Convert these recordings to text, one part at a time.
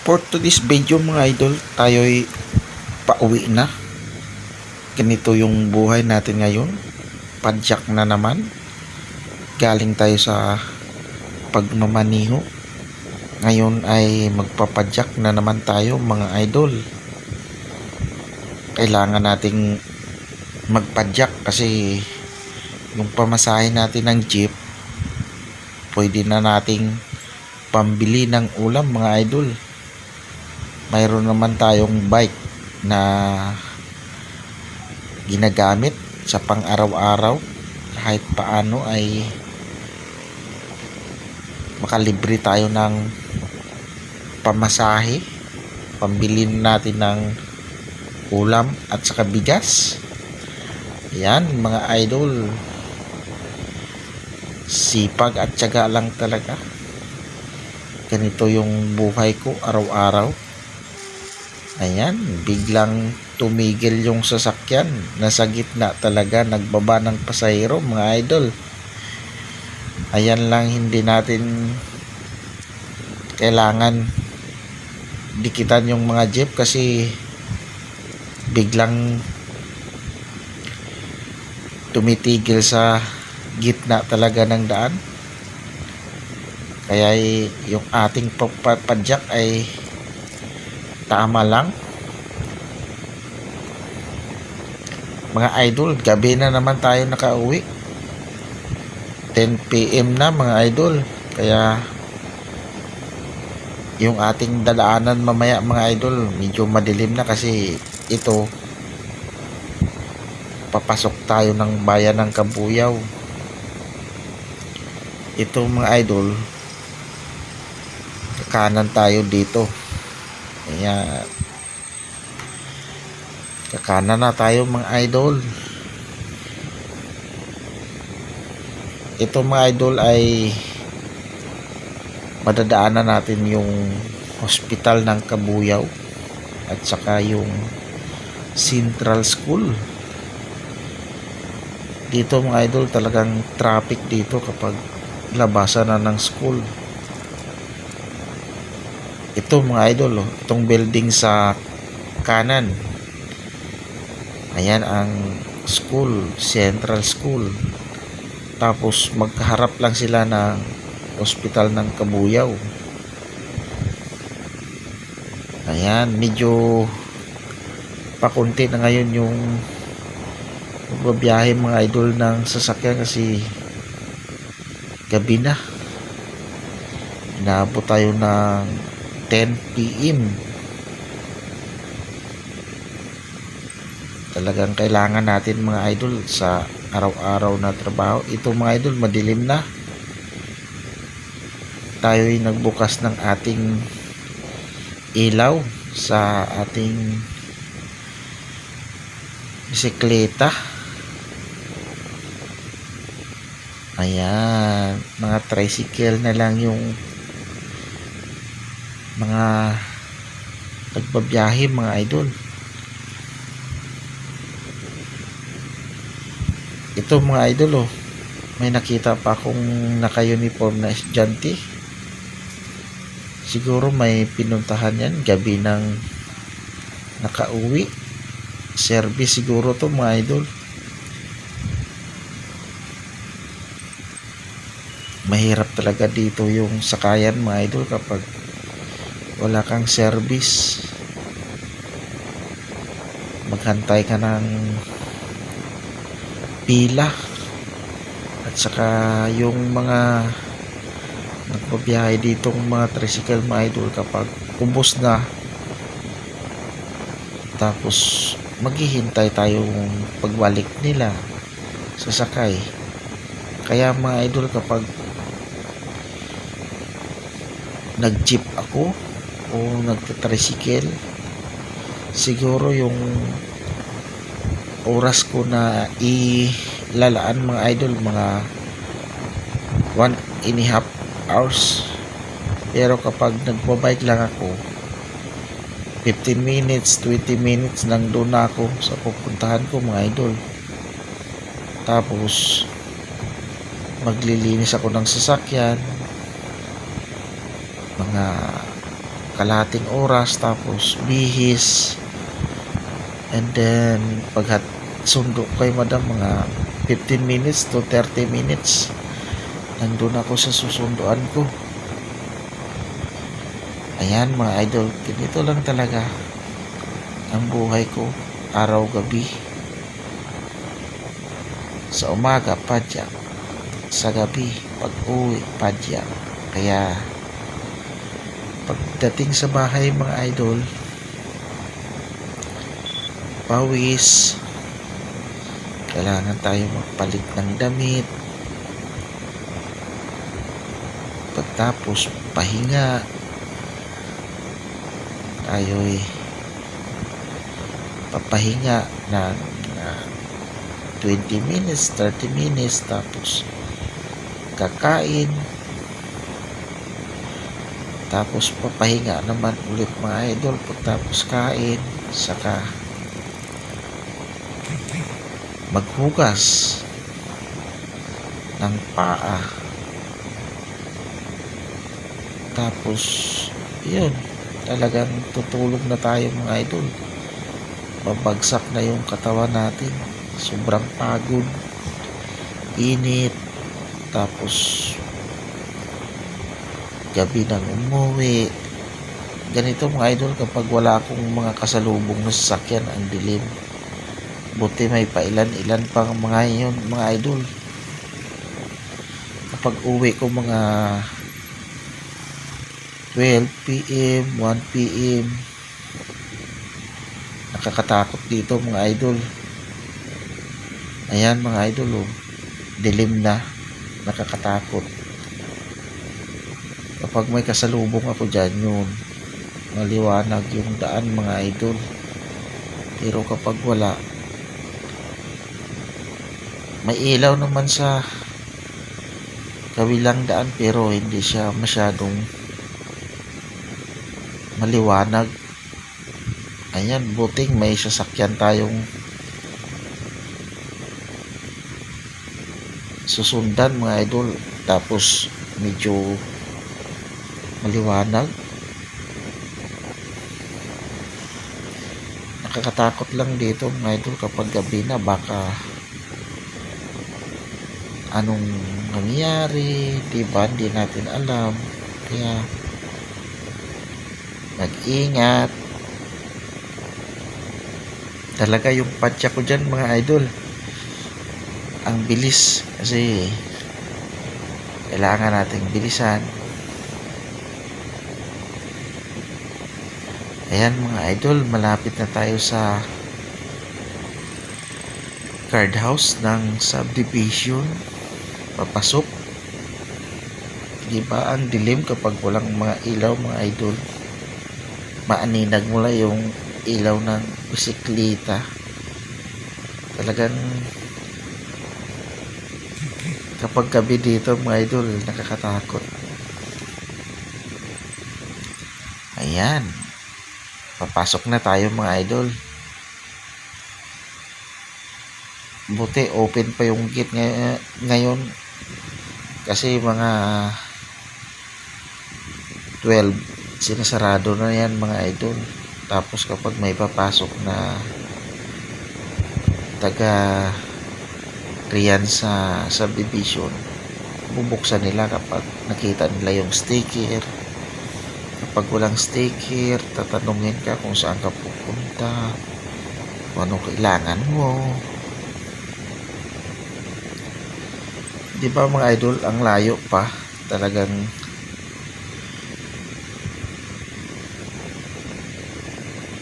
For today's video mga idol, tayo'y pauwi na. Ganito yung buhay natin ngayon. Padyak na naman. Galing tayo sa pagmamaniho. Ngayon ay magpapadyak na naman tayo mga idol. Kailangan nating magpadyak kasi yung pamasahe natin ng jeep pwede na nating pambili ng ulam mga idol mayroon naman tayong bike na ginagamit sa pang araw-araw kahit paano ay makalibre tayo ng pamasahe. Pambili natin ng ulam at saka bigas. Yan mga idol. Sipag at tiyaga lang talaga. Ganito yung buhay ko araw-araw ayan biglang tumigil yung sasakyan. Nasa gitna talaga nagbaba ng pasahero mga idol. Ayan lang hindi natin kailangan dikitan yung mga jeep kasi biglang tumitigil sa gitna talaga ng daan. Kaya yung ating papadyak ay tama lang. Mga idol gabi na naman tayo nakauwi. 10pm na mga idol. Kaya yung ating dadaanan mamaya mga idol medyo madilim na kasi ito papasok tayo ng bayan ng Kabuyaw. Ito mga idol kakanan tayo dito kaya kakanan na tayo mga idol. Ito mga idol ay madadaanan natin yung hospital ng Kabuyaw at saka yung Central School. Dito mga idol talagang traffic dito kapag labasan na ng school ito mga idol oh, itong building sa kanan. Ayan ang school central school. Tapos magkaharap lang sila ng hospital ng Kabuyaw. Ayan medyo pakunti na ngayon yung magbabiyahe mga idol ng sasakyan kasi gabi na. Inaabot tayo ng 10 p.m. talagang kailangan natin mga idol sa araw-araw na trabaho. Ito mga idol madilim na. Tayo ay nagbukas ng ating ilaw sa ating bisikleta. Ayan mga tricycle na lang yung mga nagbabiyahe mga idol. Ito mga idol oh. May nakita pa akong naka-uniform na estudyante. Siguro may pinuntahan yan gabi ng nakauwi. Service siguro to mga idol. Mahirap talaga dito yung sakayan mga idol kapag wala kang service. Maghantay ka ng pila. At saka yung mga nagbabiyahe ditong mga tricycle mga idol kapag ubos na tapos maghihintay tayong pagbalik nila sasakay kaya mga idol kapag nag-jeep ako o nagtatricycle siguro yung oras ko na ilalaan mga idol mga one and a half hours. Pero kapag nagbabike lang ako 15 minutes 20 minutes nang doon ako sa pupuntahan ko mga idol. Tapos maglilinis ako ng sasakyan mga kalating oras tapos bihis. And then paghat sundo kay madam mga 15 minutes to 30 minutes nandun ako sa susunduan ko. Ayan mga idol ganito lang talaga ang buhay ko araw gabi sa umaga padyak sa gabi pag uwi padyak kaya pagdating sa bahay mga idol pawis. Kailangan tayo magpalit ng damit. Pagtapos pahinga. Tayo'y papahinga ng ah, 20 minutes 30 minutes tapos kakain tapos papahinga naman ulit mga idol. Pagtapos kain saka maghugas ng paa. Tapos yun talagang tutulog na tayo mga idol. Babagsak na yung katawan natin. Sobrang pagod. Init. Tapos gabi nang umuwi ganito mga idol kapag wala akong mga kasalubong na sasakyan ang dilim buti may pailan-ilan pang mga yun mga idol kapag uwi ko mga 12 p.m. 1 p.m. nakakatakot dito mga idol ayan mga idol oh. dilim na nakakatakot kapag may kasalubong ako dyan yun maliwanag yung daan mga idol. Pero kapag wala may ilaw naman sa kabilang daan pero hindi siya masyadong maliwanag. Ayan buting may sasakyan tayong susundan mga idol. Tapos medyo maliwanag. Nakakatakot lang dito mga idol kapag gabi na baka anong nangyari di ba? Hindi natin alam. Kaya mag-ingat. Talaga yung patya ko dyan mga idol. Ang bilis. Kasi kailangan nating bilisan ayan mga idol malapit na tayo sa card house ng subdivision. Papasok. Di ba ang dilim kapag walang mga ilaw mga idol? Maaninag mo lang yung ilaw ng bisikleta. Talagang kapag gabi dito mga idol nakakatakot. Ayan papasok na tayo mga idol. Buti open pa yung gate ngay- ngayon. Kasi mga 12 sinasarado na yan mga idol. Tapos kapag may papasok na taga riyan sa subdivision bubuksan nila kapag nakita nila yung sticker kapag walang sticker tatanungin ka kung saan ka pupunta kung ano kailangan mo. Di ba mga idol ang layo pa talagang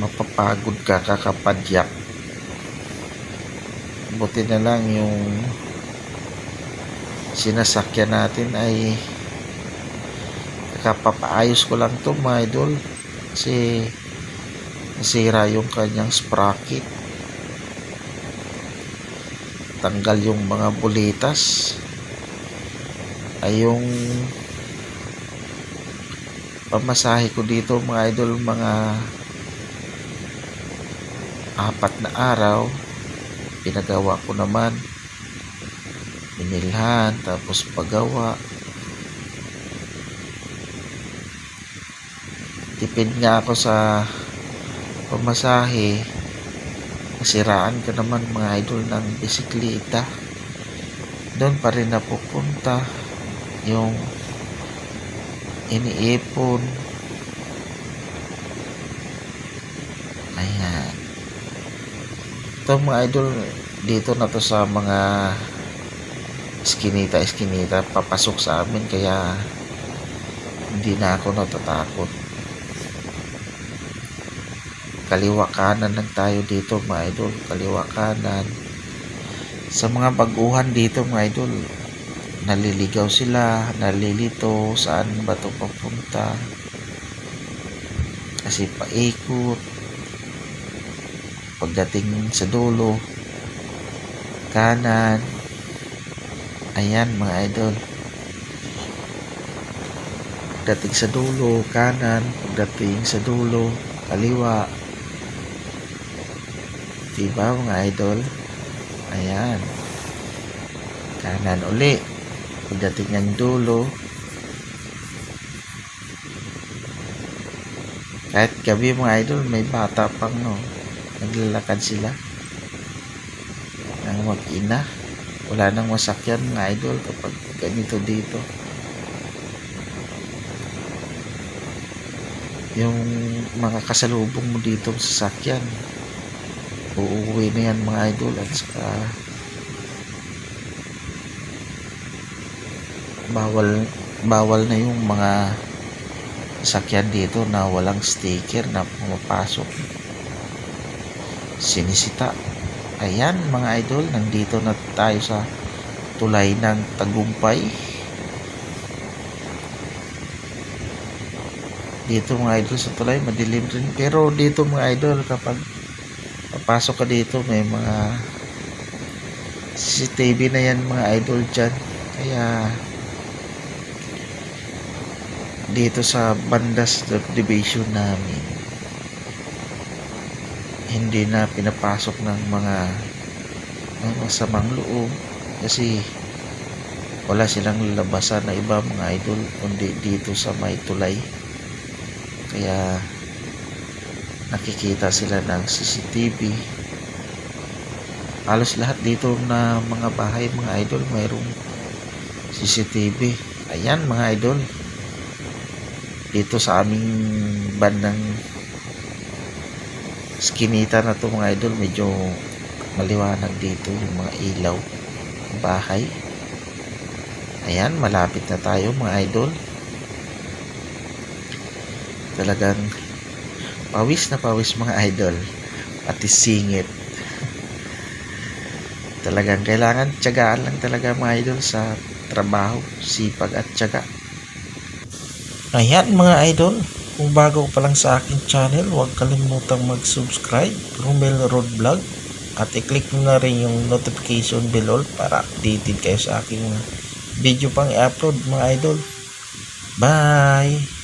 mapapagod ka kakapadyak. Buti na lang yung sinasakyan natin ay kapapaayos ko lang to mga idol. Kasi nasira yung kanyang sprocket. Tanggal yung mga bulitas. Ay yung pamasahe ko dito mga idol mga apat na araw pinagawa ko naman. Binilhan tapos pagawa tipid nga ako sa pamasahe. Nasiraan ka naman mga idol ng bisikleta. Doon pa rin napupunta yung iniipon. Ayan. Ito mga idol dito na to sa mga iskinita iskinita papasok sa amin kaya hindi na ako natatakot kaliwa kanan lang tayo dito mga idol. Kaliwa kanan. Sa mga baguhan dito mga idol naliligaw sila nalilito saan ba to papunta? Kasi paikot. Pagdating sa dulo kanan. Ayan mga idol. Pagdating sa dulo kanan. Pagdating sa dulo kaliwa diba mga idol? Ayan. Kanan uli. Pagdating ng dulo. Kahit gabi mga idol may bata pang no naglalakad sila. Ng mag-ina. Wala nang masakyan mga idol kapag ganito dito. Yung mga kasalubong mo dito sa sasakyan uuwi na yan mga idol at saka bawal bawal na yung mga sakyan dito na walang sticker na pumapasok. Sinisita. Ayan mga idol nandito na tayo sa tulay ng tagumpay. Dito mga idol sa tulay madilim rin. Pero dito mga idol kapag papasok ka dito may mga CCTV na yan mga idol dyan. Kaya dito sa banda subdivision namin hindi na pinapasok ng mga ng masamang loob kasi wala silang labasan na iba mga idol kundi dito sa may tulay. Kaya nakikita sila ng CCTV halos lahat dito na mga bahay mga idol mayroong CCTV ayan mga idol. Dito sa aming bandang skinita na to mga idol medyo maliwanag dito yung mga ilaw ng bahay. Ayan malapit na tayo mga idol. Talagang pawis na pawis mga idol. Pati singit. Talagang kailangan tiyagaan lang talaga mga idol sa trabaho sipag at tiyaga. Ayan mga idol. Kung bago pa lang sa aking channel huwag kalimutang mag subscribe Romel Road Vlog. At i-click mo na rin yung notification bell para updated kayo sa aking video pang i-upload mga idol. Bye